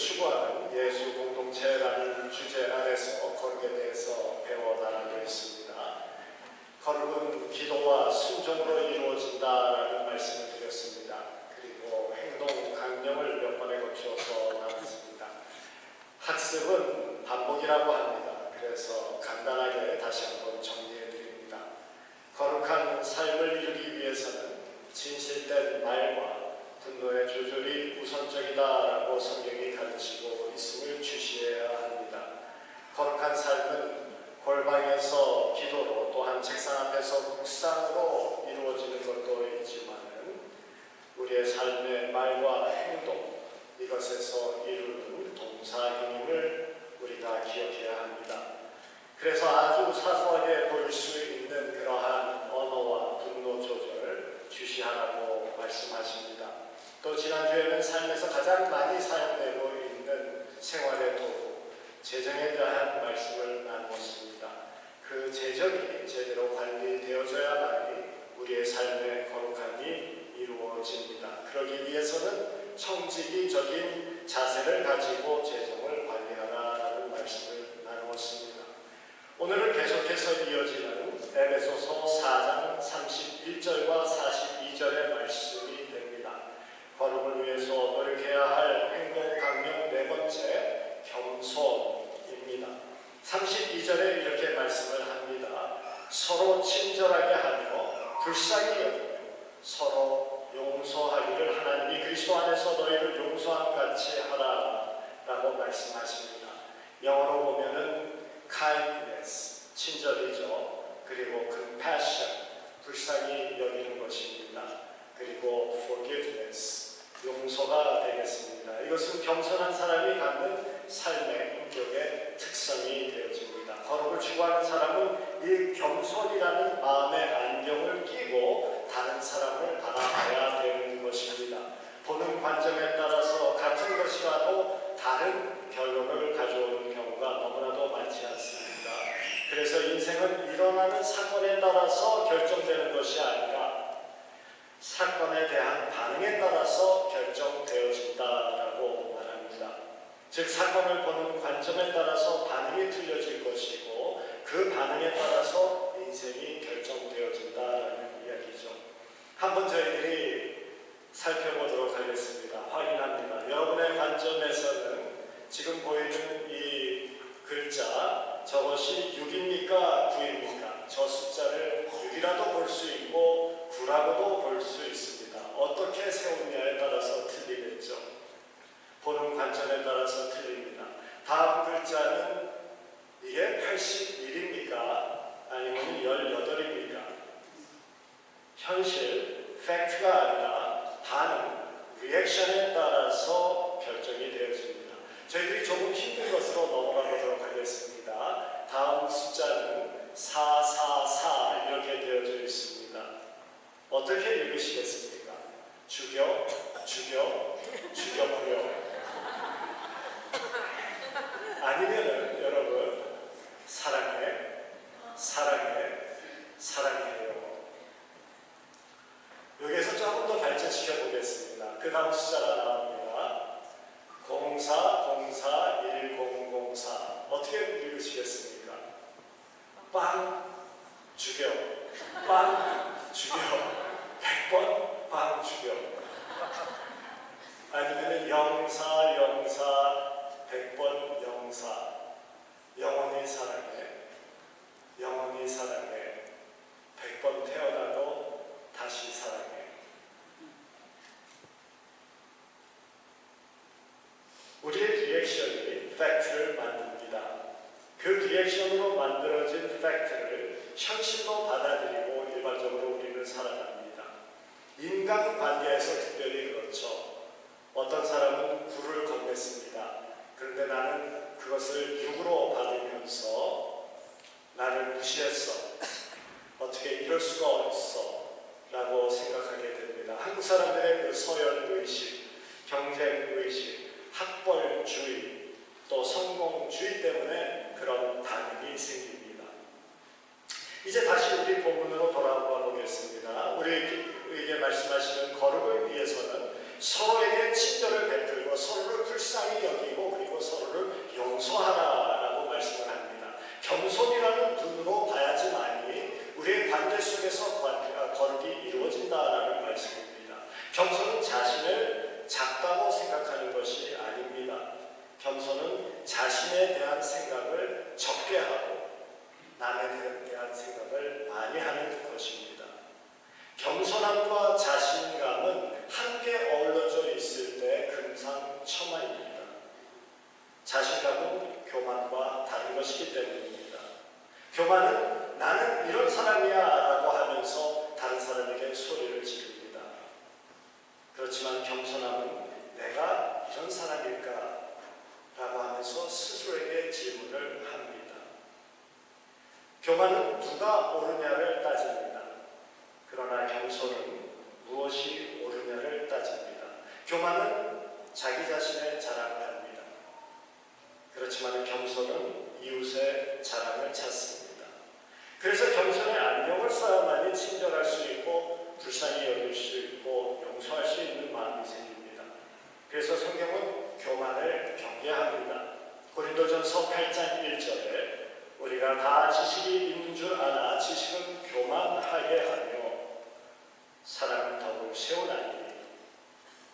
추구하는 예수 공동체라는 주제 아래서 거룩에 대해서 배워 나가고 있습니다. 거룩은 기도와 순종으로 이루어진다라는 말씀을 드렸습니다. 그리고 행동 강령을 몇 번에 거쳐서 나눴습니다. 학습은 반복이라고 합니다. 그래서 간단하게 다시 한번 정리해 드립니다. 거룩한 삶을 이루기 위해서는 진실된 말과 분노의 조절이 우선적이다라고 성경이 가르치고 있음을 주시해야 합니다. 거룩한 삶은 골방에서 기도로 또한 책상 앞에서 묵상으로 이루어지는 것도 있지만은 우리의 삶의 말과 행동 이것에서 이루는 동사형임을 우리가 기억해야 합니다. 그래서 아주 사소하게 보일 수 있는 그러한 언어와 분노 조절 주시하라고 말씀하십니다. 또 지난주에는 삶에서 가장 많이 사용되고 있는 생활의 도구, 재정에 대한 말씀을 나누었습니다. 그 재정이 제대로 관리되어져야만이 우리의 삶의 거룩함이 이루어집니다. 그러기 위해서는 청지기적인 자세를 가지고 재정을 관리하라는 말씀을 나누었습니다. 오늘은 계속해서 이어지는 에베소서 4장 31절과 42절의 말씀이 됩니다. 거룩을 위해서 노력해야 할 행동 강령 네 겸손입니다. 32절에 이렇게 말씀을 합니다. 서로 친절하게 하며 불쌍히 여기며 서로 용서하기를 하나님이 그리스도 안에서 너희를 용서함 같이 하라 라고 말씀하십니다. 영어로 보면은 kindness 친절이죠. 그리고 compassion 불쌍히 여기는 것입니다. 그리고 forgiveness 용서가 되겠습니다. 이것은 겸손한 사람이 갖는 삶의 인격의 특성이 되어집니다. 거룩을 추구하는 사람은 이 겸손이라는 마음의 안경을 끼고 다른 사람을 바라봐야 되는 것입니다. 보는 관점에 따라서 같은 것이라도 다른 결론을 가져오는 경우가 너무나도 많지 않습니다. 그래서 인생은 일어나는 사건에 따라서 결정되는 것이 아니라 사건에 대한 반응에 따라서 결정되어진다라고 말합니다. 즉 사건을 보는 관점에 따라서 반응이 틀려질 것이고 그 반응에 따라서 인생이 결정되어진다라는 이야기죠. 한번 저희들이 살펴보도록 하겠습니다. 확인합니다. 여러분의 관점에서는 지금 보이는 저것이 6입니까 9입니까? 저 숫자를 6이라도 볼 수 있고 9라고도 볼 수 있습니다. 어떻게 세우느냐에 따라서 틀리겠죠. 보는 관점에 따라서 틀립니다. 다음 글자는 이게 81입니까? 아니면 18입니까? 현실, 팩트가 아니라 반응, 리액션에 따라서 결정이 되어집니다. 저희들이 조금 힘든 것으로 넘어가 보도록 하겠습니다. 다음 숫자는 444 이렇게 되어져 있습니다. 어떻게 읽으시겠습니까? 죽여, 죽여, 죽여버려. 아니면은 여러분 사랑해, 사랑해, 사랑해요. 여기에서 조금 더 발전시켜 보겠습니다. 그 다음 숫자가 나옵니다. 04, 04, 1004. 어떻게 읽으시겠습니까? 빵, 죽여. 빵, 죽여. 100번 빵 죽여. 아니면 04, 04, 100번 영사. 영원히 사랑해. 영원히 사랑해. 100번 태어나도 다시 사랑해. 우리의 리액션이 팩트를 만듭니다. 그 리액션으로 만들어진 팩트를 현실로 받아들이고 일반적으로 우리는 살아갑니다. 인간 관계에서 특별히 그렇죠. 어떤 사람은 굴을 건넸습니다. 그런데 나는 그것을 육으로 받으면서 나를 무시했어. 어떻게 이럴 수가 있어. 라고 생각하게 됩니다. 한국 사람들의 그 서열 의식, 경쟁 의식, 학벌주의, 또 성공주의 때문에 그런 반응이 생깁니다. 이제 다시 우리 본문으로 돌아와 보겠습니다. 우리에게 말씀하시는 거룩을 위해서는 서로에게 친절을 베풀고 서로를 불쌍히 여기고 그리고 서로를 용서하라라고 말씀을 합니다. 겸손이라는 눈으로 봐야지만이 우리의 관계 속에서 아, 거룩이 이루어진다라는 말씀입니다. 겸손은 자신을 작다고 생각하는 것이 아닙니다. 겸손은 자신에 대한 생각을 적게 하고 남에 대한 생각을 많이 하는 것입니다. 겸손함과 자신감은 함께 어우러져 있을 때 금상첨화입니다. 자신감은 교만과 다른 것이기 때문입니다. 교만은 나는 이런 사람이야 라고 하면서 다른 사람에게 소리를 지릅니다. 그렇지만 겸손함은 내가 이런 사람일까 라고 하면서 스스로에게 질문을 합니다. 교만은 누가 옳으냐를 따집니다. 그러나 겸손은 무엇이 옳으냐를 따집니다. 교만은 자기 자신의 자랑을 합니다. 그렇지만 겸손은 이웃의 자랑을 찾습니다. 그래서 겸손의 안경을 써야만이 친절할 수 있고 불쌍히 여길 수 있고 용서할 수 있는 마음이 생깁니다. 그래서 성경은 교만을 경계합니다. 고린도전서 8장 1절에 우리가 다 지식이 있는 줄 아나 지식은 교만하게 하며 사랑은 덕을 세우나니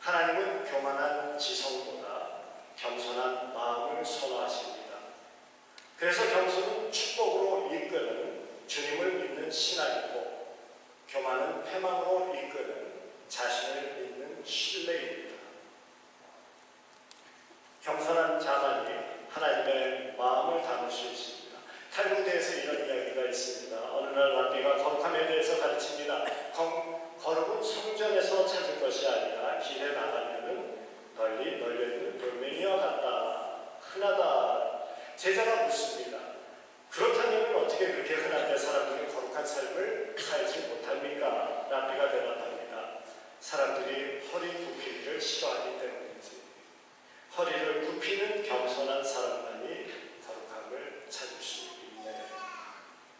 하나님은 교만한 지성보다 겸손한 마음을 선호하십니다. 그래서 겸손은 축복으로 이끄는 주님을 믿는 신앙이고 교만은 패망으로 이끄는 자신을 믿는 신뢰입니다. 겸손한 자만이 하나님의 마음을 담을 수 있습니다. 탈무드에서 이런 이야기가 있습니다. 어느 날 랍비가 거룩함에 대해서 가르칩니다. 거룩은 성전에서 찾을 것이 아니라 길에 나가면은 널리 널려있는 돌멩이와 같다. 흔하다. 제자가 묻습니다. 그렇다면 어떻게 그렇게 흔한데 사람들이 거룩한 삶을 살지 못합니까? 랍비가 대답합니다. 사람들이 허리 굽히기를 싫어하기 때문이지. 허리를 굽히는 겸손한 사람만이 거룩함을 찾을 수 있네.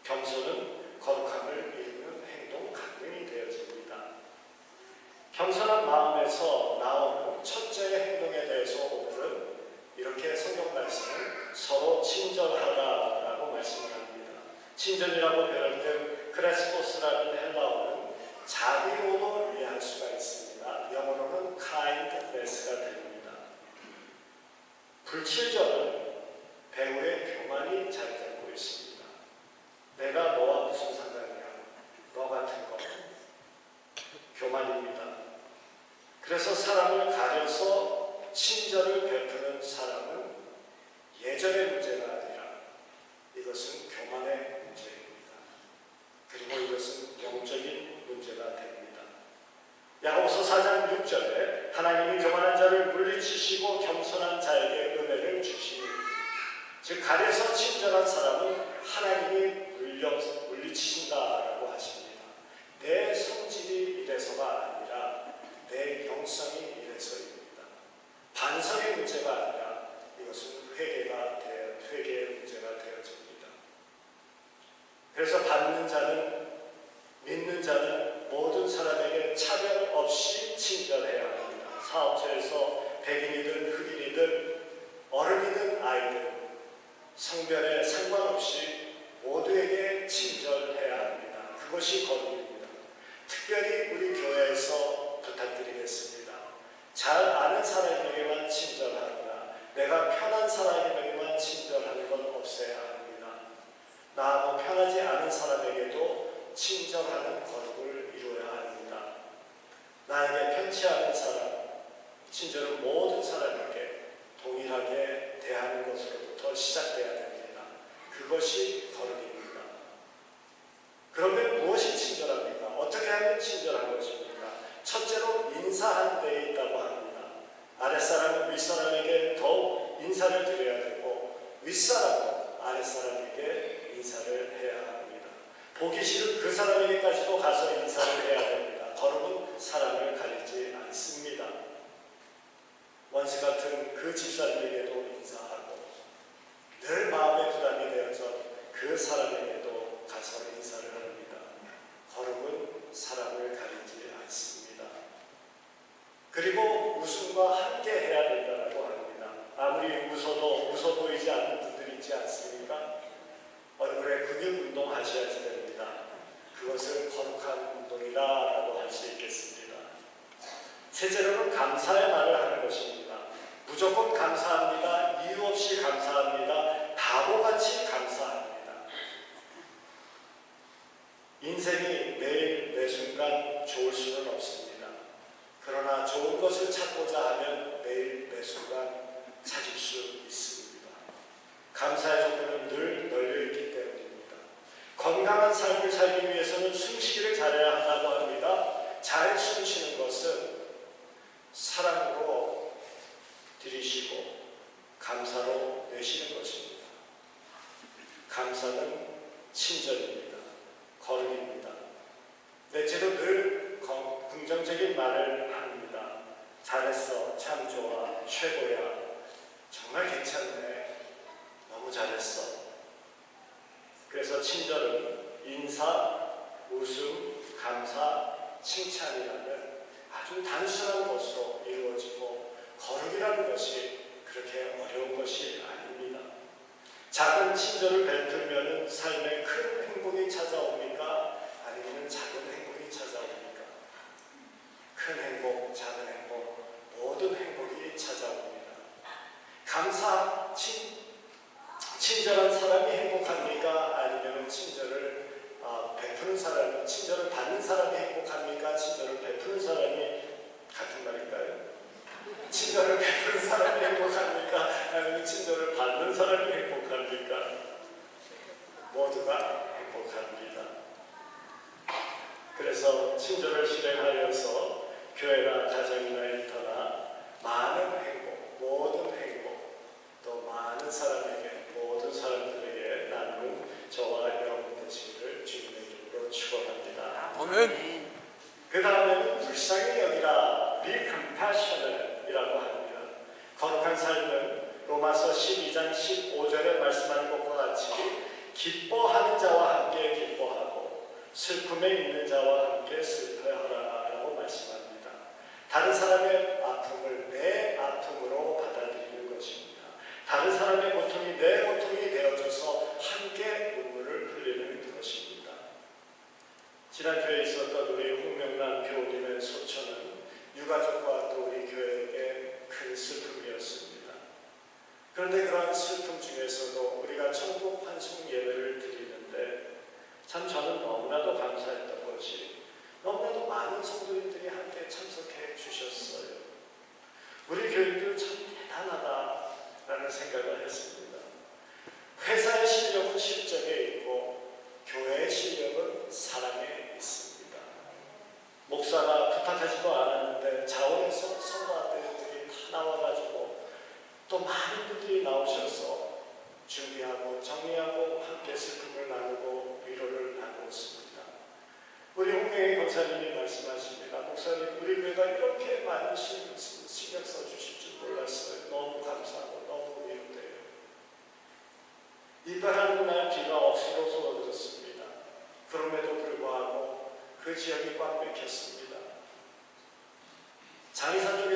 겸손은 거룩함을 이루는 행동 강령이 되어집니다. 겸손한 마음에서 나오는 첫째 행동에 대해서 오늘은 이렇게 성경 말씀을 서로 친절하라라고 말씀을 합니다. 친절이라고 표현된 크레스포스라는 헬라어는 자비로도 이해할 수가 있습니다. 영어로는 kindness가 됩니다. 불칠절은 배우의 교만이 잡고 있습니다. 내가 너와 무슨 상관이야? 너 같은 거. 교만입니다. 그래서 사람을 가려서 친절을 베푸는 사람은 예전의 문제가 아니라 이것은 교만의 문제입니다. 그리고 이것은 문제가 됩니다. 야고보서 4장 6절에 하나님이 교만한 자를 물리치시고 겸손한 자에게 은혜를 주시니 즉 가려서 친절한 사람은 하나님이 물려, 물리치신다라고 하십니다. 내 성질이 이래서가 아니라 내 영성이 이래서입니다. 반성의 문제가 아니라 이것은 회개가 되어 회개의 문제가 되어집니다. 그래서 받는 자는 믿는 자는 모든 사람에게 차별 없이 친절해야 합니다. 사업처에서 백인이든 흑인이든 어른이든 아이든 성별에 상관없이 모두에게 친절해야 합니다. 그것이 거룩입니다. 특별히 우리 교회에서 부탁드리겠습니다. 잘 아는 사람에게만 친절하거나 내가 편한 사람에게만 친절하는 건 없어야 합니다. 나하고 편하지 않은 사람에게도 친절하는 거룩을 이루어야 합니다. 나에게 편치 않은 사람, 친절은 모든 사람에게 동일하게 대하는 것으로부터 시작돼야 됩니다. 그것이 거룩입니다. 그러면 무엇이 친절합니까? 어떻게 하면 친절한 것입니까? 첫째로 인사하는 데에 있다고 합니다. 아랫사람은 윗사람에게 더욱 인사를 드려야 되고 윗사람은 아랫사람에게 인사를 해야 합니다. 보기 싫은 그 사람에게까지도 가서 인사를 해야 됩니다. 거룩은 사람을 가리지 않습니다. 원수 같은 그 집사님에게도 인사하고 늘 마음에 부담이 되어서 그 사람에게도 가서 인사를 합니다. 거룩은 사람을 가리지 않습니다. 그리고 웃음과 함께 해야 된다고 합니다. 아무리 웃어도 웃어 보이지 않는 분들이 있지 않습니까? 얼굴에 근육 운동 하셔야지 됩니다. 그것을 거룩한 운동이라고 할 수 있겠습니다. 셋째로는 감사의 말을 하는 것입니다. 무조건 감사합니다. 이유 없이 감사합니다. 바보같이 감사합니다. 인생이 매일 매 순간 좋을 수는 없습니다. 그러나 좋은 것을 찾고자 하면 매일 매 순간 찾을 수 있습니다. 감사의 정도는 늘 널려있기 때문입니다. 건강한 삶을 살기 위해서는 숨쉬기를 잘해야 한다고 합니다. 잘 숨쉬는 것은 사랑으로 들이쉬고 감사로 내쉬는 것입니다. 감사는 친절입니다. 거룩입니다. 넷째로 늘 거- 긍정적인 말을 합니다. 잘했어, 참 좋아, 최고야, 정말 괜찮네, 너무 잘했어. 그래서 친절은 인사, 웃음, 감사, 칭찬이라는 아주 단순한 것으로 이루어지고 거룩이라는 것이 그렇게 어려운 것이 아닙니다. 작은 친절을 베풀면 삶에 큰 행복이 찾아옵니까? 아니면 작은 행복이? 큰 행복, 작은 행복, 모든 행복이 찾아옵니다. 감사, 친, 친절한 사람이 행복합니까? 아니면 친절을 아, 베푸는 사람, 친절을 받는 사람이 행복합니까? 친절을 베푸는 사람이 같은 말일까요? 친절을 베푸는 사람이 행복합니까? 아니면 친절을 받는 사람이 행복합니까? 모두가 행복합니다. 그래서 친절을 실행하여서 교회나 가정이나 일터나 많은 행복, 모든 행복, 또 많은 사람에게, 모든 사람들에게 나누는 저와 여러분 되시기를 주님의 이름으로 축원합니다. 아멘. 그 다음에는 불쌍히 여기라 be compassionate 이라고 합니다. 거룩한 삶은 로마서 12장 15절에 말씀하는 것과 같이 기뻐하는 자와 함께 기뻐하고 슬픔에 있는 자와 함께 슬퍼하라라고 말씀합니다. 다른 사람의 아픔을 내 아픔으로 받아들이는 것입니다. 다른 사람의 고통이 내 고통이 되어져서 함께 눈물을 흘리는 것입니다. 지난 교회에 있었던 우리 홍명란 교우님의 소처는 유가족과 또 우리 교회에게 큰 슬픔이었습니다. 그런데 그러한 슬픔 중에서도 우리가 천국 환송 예배를 드리는데 참 저는 너무나도 감사했던 것이 너무나도 많은 성도님들이 함께 참석해 주셨어요. 우리 교인들 참 대단하다라는 생각을 했습니다. 회사의 실력은 실적에 있고 교회의 실력은 사랑에 있습니다. 목사가 부탁하지도 않았는데 자원에서 성도 아들들이 다 나와가지고 또 많은 분들이 나오셔서 준비하고 정리하고 함께 슬픔을 나누고 위로를 나누었습니다. 우리 홍명희 권사님이 말씀하십니다. 목사님, 우리 교회가 이렇게 많은 신경, 신경 써주실 줄 몰랐어요. 너무 감사하고 너무 위로돼요. 이발하는 억수로 쏟아졌습니다. 그럼에도 불구하고 그 지역이 꽉 막혔습니다. 장의사 쪽에